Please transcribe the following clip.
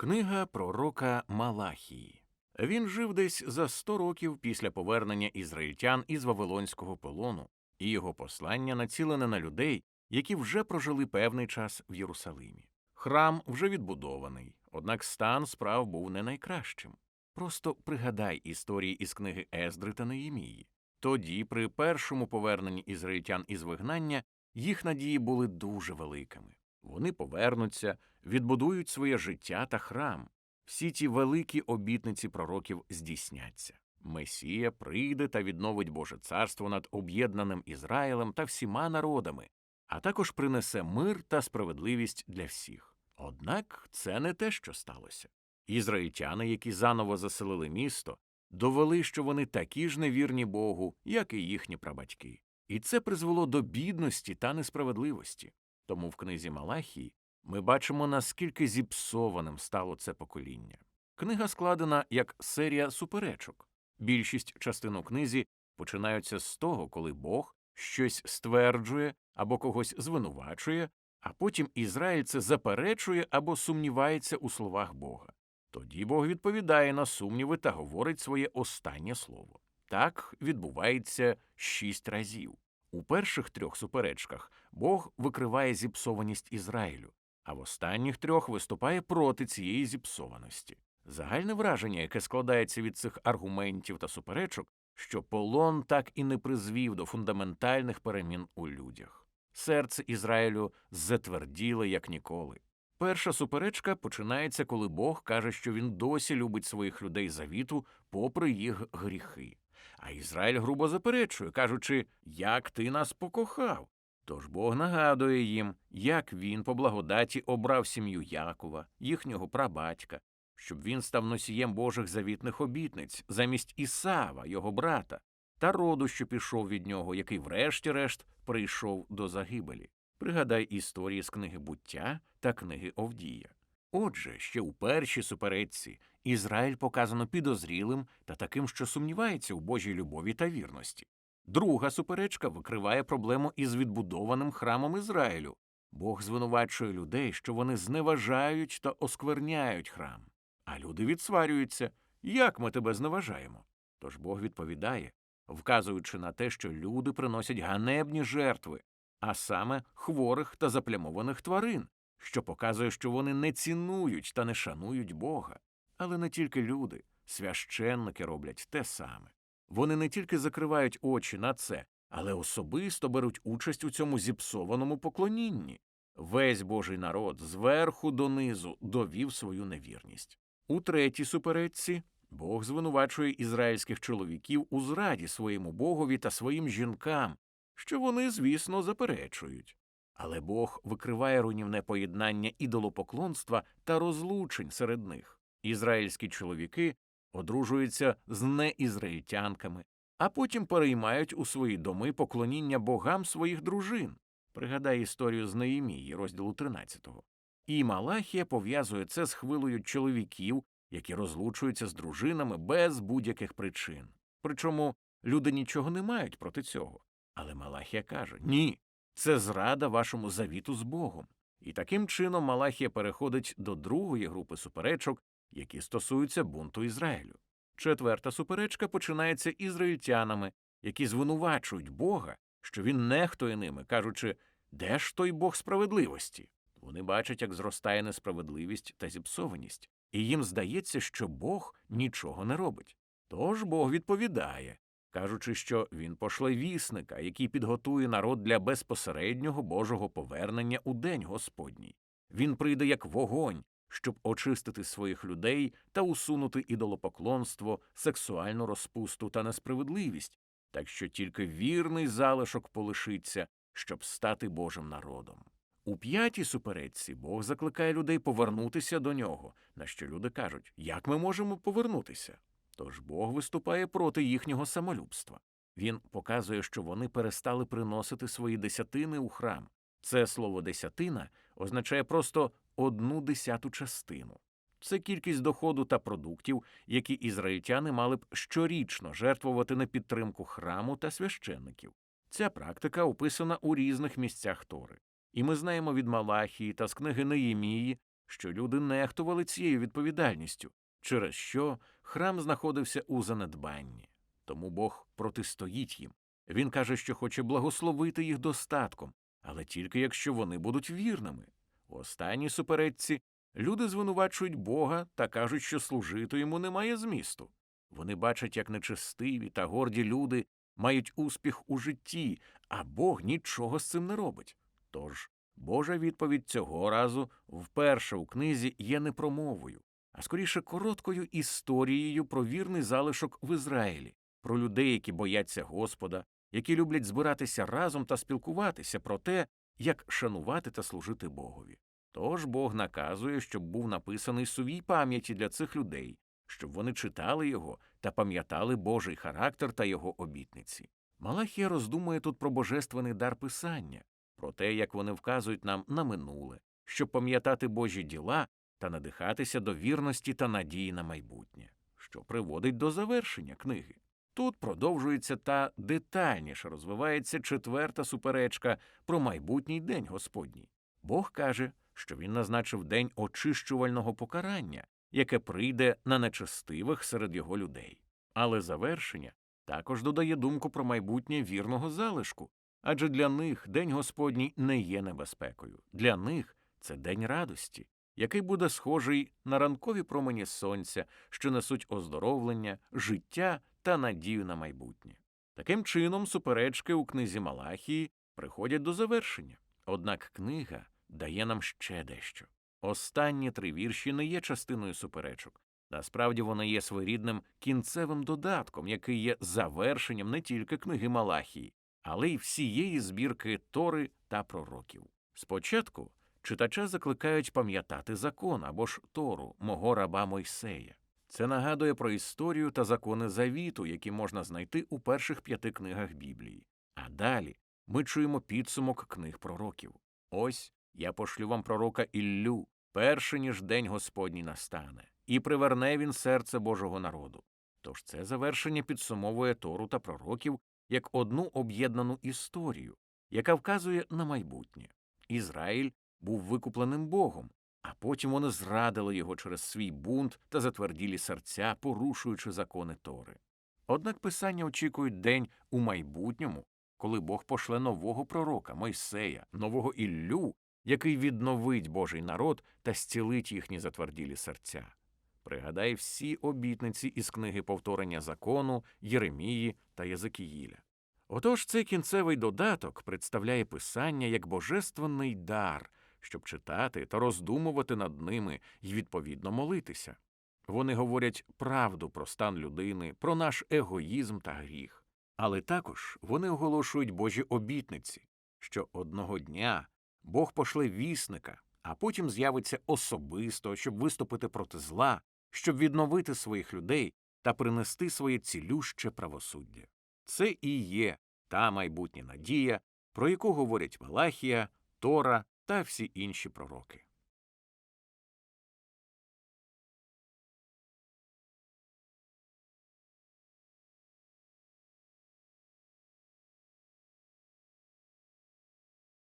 Книга пророка Малахії. Він жив десь за сто років після повернення ізраїльтян із Вавилонського полону, і його послання націлене на людей, які вже прожили певний час в Єрусалимі. Храм вже відбудований, однак стан справ був не найкращим. Просто пригадай історії із книги Ездри та Неємії. Тоді, при першому поверненні ізраїльтян із вигнання, їх надії були дуже великими. Вони повернуться, відбудують своє життя та храм. Всі ті великі обітниці пророків здійсняться. Месія прийде та відновить Боже царство над об'єднаним Ізраїлем та всіма народами, а також принесе мир та справедливість для всіх. Однак це не те, що сталося. Ізраїльтяни, які заново заселили місто, довели, що вони такі ж невірні Богу, як і їхні прабатьки. І це призвело до бідності та несправедливості. Тому в книзі Малахії ми бачимо, наскільки зіпсованим стало це покоління. Книга складена як серія суперечок. Більшість частин у книзі починаються з того, коли Бог щось стверджує або когось звинувачує, а потім Ізраїль це заперечує або сумнівається у словах Бога. Тоді Бог відповідає на сумніви та говорить своє останнє слово. Так відбувається шість разів. У перших трьох суперечках Бог викриває зіпсованість Ізраїлю, а в останніх трьох виступає проти цієї зіпсованості. Загальне враження, яке складається від цих аргументів та суперечок, що полон так і не призвів до фундаментальних перемін у людях. Серце Ізраїлю затверділе, як ніколи. Перша суперечка починається, коли Бог каже, що він досі любить своїх людей завіту, попри їх гріхи. А Ізраїль грубо заперечує, кажучи, як ти нас покохав. Тож Бог нагадує їм, як він по благодаті обрав сім'ю Якова, їхнього прабатька, щоб він став носієм Божих завітних обітниць замість Ісава, його брата, та роду, що пішов від нього, який, врешті-решт, прийшов до загибелі. Пригадай історії з книги буття та книги Овдія. Отже, ще у першій суперечці Ізраїль показано підозрілим та таким, що сумнівається у Божій любові та вірності. Друга суперечка викриває проблему із відбудованим храмом Ізраїлю. Бог звинувачує людей, що вони зневажають та оскверняють храм. А люди відсварюються як ми тебе зневажаємо. Тож Бог відповідає, вказуючи на те, що люди приносять ганебні жертви, а саме хворих та заплямованих тварин, що показує, що вони не цінують та не шанують Бога. Але не тільки люди, священники роблять те саме. Вони не тільки закривають очі на це, але особисто беруть участь у цьому зіпсованому поклонінні. Весь божий народ зверху донизу довів свою невірність. У третій суперечці Бог звинувачує ізраїльських чоловіків у зраді своєму богові та своїм жінкам, що вони, звісно, заперечують. Але Бог викриває руйнівне поєднання ідолопоклонства та розлучень серед них. Ізраїльські чоловіки одружуються з неізраїльтянками, а потім переймають у свої доми поклоніння богам своїх дружин. Пригадай історію з Неємії, розділу 13. І Малахія пов'язує це з хвилою чоловіків, які розлучуються з дружинами без будь-яких причин. Причому люди нічого не мають проти цього. Але Малахія каже ні, це зрада вашому завіту з Богом. І таким чином Малахія переходить до другої групи суперечок, які стосуються бунту Ізраїлю. Четверта суперечка починається ізраїльтянами, які звинувачують Бога, що він нехтує ними, кажучи, де ж той Бог справедливості? Вони бачать, як зростає несправедливість та зіпсованість, і їм здається, що Бог нічого не робить. Тож Бог відповідає, кажучи, що він пошле вісника, який підготує народ для безпосереднього Божого повернення у день Господній. Він прийде як вогонь, щоб очистити своїх людей та усунути ідолопоклонство, сексуальну розпусту та несправедливість, так що тільки вірний залишок полишиться, щоб стати Божим народом. У п'ятій суперечці Бог закликає людей повернутися до нього, на що люди кажуть, як ми можемо повернутися? Тож Бог виступає проти їхнього самолюбства. Він показує, що вони перестали приносити свої десятини у храм. Це слово десятина означає просто одну десяту частину. Це кількість доходу та продуктів, які ізраїльтяни мали б щорічно жертвувати на підтримку храму та священників. Ця практика описана у різних місцях Тори. І ми знаємо від Малахії та з книги Неємії, що люди нехтували цією відповідальністю, через що храм знаходився у занедбанні. Тому Бог протистоїть їм. Він каже, що хоче благословити їх достатком, але тільки якщо вони будуть вірними. У останній суперечці люди звинувачують Бога та кажуть, що служити йому немає змісту. Вони бачать, як нечестиві та горді люди мають успіх у житті, а Бог нічого з цим не робить. Тож Божа відповідь цього разу вперше у книзі є не промовою, а скоріше короткою історією про вірний залишок в Ізраїлі, про людей, які бояться Господа, які люблять збиратися разом та спілкуватися про те, як шанувати та служити Богові. Тож Бог наказує, щоб був написаний сувій пам'яті для цих людей, щоб вони читали його та пам'ятали Божий характер та його обітниці. Малахія роздумує тут про божественний дар писання, про те, як вони вказують нам на минуле, щоб пам'ятати Божі діла та надихатися до вірності та надії на майбутнє, що приводить до завершення книги. Тут продовжується та детальніше розвивається четверта суперечка про майбутній день Господній. Бог каже, що він назначив день очищувального покарання, яке прийде на нечестивих серед його людей. Але завершення також додає думку про майбутнє вірного залишку, адже для них день Господній не є небезпекою. Для них це день радості, який буде схожий на ранкові промені сонця, що несуть оздоровлення, життя та надію на майбутнє. Таким чином, суперечки у книзі Малахії приходять до завершення. Однак книга дає нам ще дещо. Останні три вірші не є частиною суперечок. Насправді вони є своєрідним кінцевим додатком, який є завершенням не тільки книги Малахії, але й всієї збірки Тори та пророків. Спочатку читача закликають пам'ятати закон або ж Тору, мого раба Мойсея. Це нагадує про історію та закони завіту, які можна знайти у перших п'яти книгах Біблії. А далі ми чуємо підсумок книг пророків. Ось я пошлю вам пророка Іллю, перше ніж день Господній настане, і приверне він серце Божого народу. Тож це завершення підсумовує Тору та пророків як одну об'єднану історію, яка вказує на майбутнє. Ізраїль був викупленим Богом, а потім вони зрадили його через свій бунт та затверділі серця, порушуючи закони Тори. Однак писання очікують день у майбутньому, коли Бог пошле нового пророка, Мойсея, нового Іллю, який відновить Божий народ та зцілить їхні затверділі серця. Пригадай всі обітниці із книги повторення закону, Єремії та Єзекіїля. Отож цей кінцевий додаток представляє писання як божественний дар, щоб читати та роздумувати над ними і відповідно молитися. Вони говорять правду про стан людини, про наш егоїзм та гріх, але також вони оголошують Божі обітниці, що одного дня Бог пошле вісника, а потім з'явиться особисто, щоб виступити проти зла, щоб відновити своїх людей та принести своє цілюще правосуддя. Це і є та майбутня надія, про яку говорять Малахія, Тора та всі інші пророки.